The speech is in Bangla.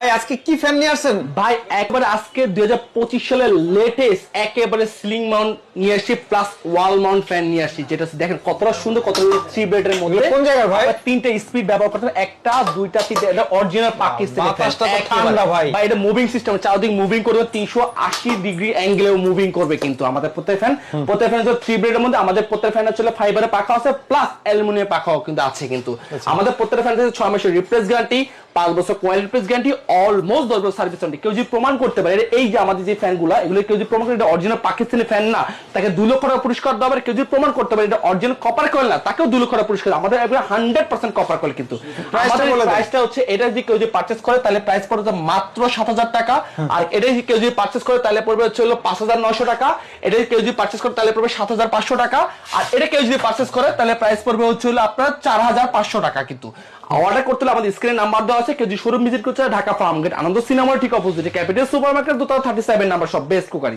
ভাই আজকে কি ফ্যান নিয়ে আসছেন? ভাই একবারে আজকে দুই হাজার পঁচিশ সালের লেটেস্ট একেবারে সিলিং মাউন্ট নিয়ে আসছি প্লাস ওয়াল মাউন্ট ফ্যান নিয়ে আসছি যেটা দেখেন কতটা সুন্দর কতটা থ্রি বেডের মধ্যে। কোন জায়গার ভাই? তিনটে স্পিড ব্যবহার করতে একটা দুইটা তিনটা এটা অরিজিনাল পাকিস্তানি ঠান্ডা ভাই। ভাই। এটা মুভিং সিস্টেম চারদিক মুভিং করবে তিনশো আশি ডিগ্রি অ্যাঙ্গেলেও মুভিং করবে কিন্তু আমাদের প্রত্যেক ফ্যান প্রত্যেক ফ্যান থ্রি বেডের মধ্যে আমাদের প্রত্যেক ফ্যান হচ্ছে ফাইবারের পাখা আছে প্লাস অ্যালুমিনিয়াম পাখাও কিন্তু আছে কিন্তু। আচ্ছা। আমাদের প্রত্যেক ফ্যান ছয় মাসের রিপ্লেস গ্যারান্টি পাঁচ বছর কোয়ালিটি রিপ্লেস গ্যারান্টি অলমোস্ট দশ বছর সার্ভিস ওয়ারেন্টি কেউ যদি প্রমাণ করতে পারে এই যে আমাদের যে ফ্যানগুলো এগুলো কেউ যদি প্রমাণ করে এটা অরিজিনাল পাকিস্তানি ফ্যান না তাকে দু লক্ষ টাকা পুরস্কার দেওয়া হবে। কেউ যদি প্রমাণ করতে পারে এটা অরিজিনাল কপার কয়েল না তাকেও দু লক্ষ টাকা পুরস্কার। আমাদের একবার হান্ড্রেড পার্সেন্ট কপার কয়েল কিন্তু। প্রাইসটা হচ্ছে এটা যদি কেউ যদি পার্চেস করে তাহলে প্রাইস পড়বে মাত্র সাত হাজার টাকা। আর এটা যদি কেউ যদি পার্চেস করে তাহলে পড়বে হচ্ছে হলো পাঁচ হাজার নশো টাকা। এটা যদি কেউ যদি পার্চেস করে তাহলে পড়বে সাত হাজার পাঁচশো টাকা। আর এটা কেউ যদি পার্চেস করে তাহলে প্রাইস পড়বে হচ্ছে হলো আপনার চার হাজার পাঁচশো টাকা কিন্তু। অর্ডার করতে হলে আমাদের স্ক্রিনে নাম্বার দেওয়া আছে, কেউ শোরুম ভিজিট করতে ঢাকা ফার্ম গেট আনন্দ সিনেমার ঠিক অপোজিটে ক্যাপিটাল সুপার মার্কেট দোতলা থার্টি সেভেন নাম্বার সব বেস্ট কুকারি